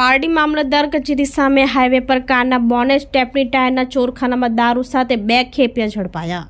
પારડી મામલતદાર કચેરી સામે હાઈવે પર કારના બોનેટ સ્ટેપની ટાયરના ચોરખાનામાં દારૂ સાથે બે ખેપિયા ઝડપાયા.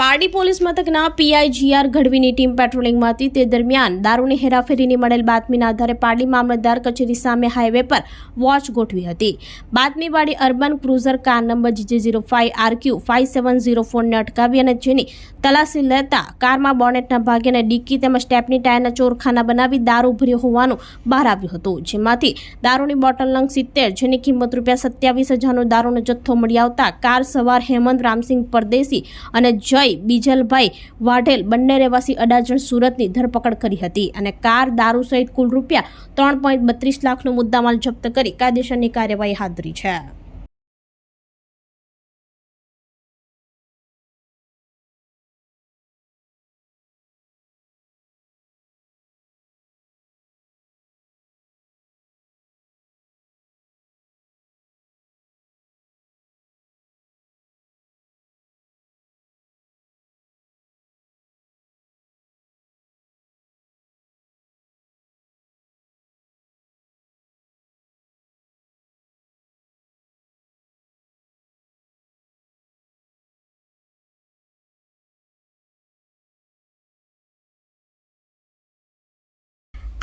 પારડી પોલીસ મથકના પીઆઈ જીઆર ગઢવીની ટીમ પેટ્રોલિંગમાં હતી તે દરમિયાન દારૂની હેરાફેરીની મળેલ બાતમીના આધારે પારડી મામલતદાર કચેરી સામે હાઈવે પર વોચ ગોઠવી હતી. બાતમીવાળી urban cruiser car number GJ zero five RQ five seven zero ફોરને અટકાવી અને જેની તલાશી લેતા કારમાં બોનેટના ભાગે અને ડિક્કી તેમજ સ્ટેપની ટાયરના ચોરખાના બનાવી દારૂ ભર્યો હોવાનું બહાર આવ્યું હતું. જેમાંથી દારૂની બોટલ નંગ સિત્તેર, જેની કિંમત રૂપિયા સત્યાવીસ હજારનો દારૂનો જથ્થો મળી આવતા કાર સવાર હેમંત રામસિંહ પરદેશી અને જય બીજલભાઈ વાઢેલ બંને રહેવાસી અડાજણ સુરતની ધરપકડ કરી હતી અને કાર, દારૂ સહિત કુલ રૂપિયા ત્રણ પોઈન્ટ બત્રીસ લાખનો મુદ્દામાલ જપ્ત કરી કાયદેસરની કાર્યવાહી હાથ ધરી છે.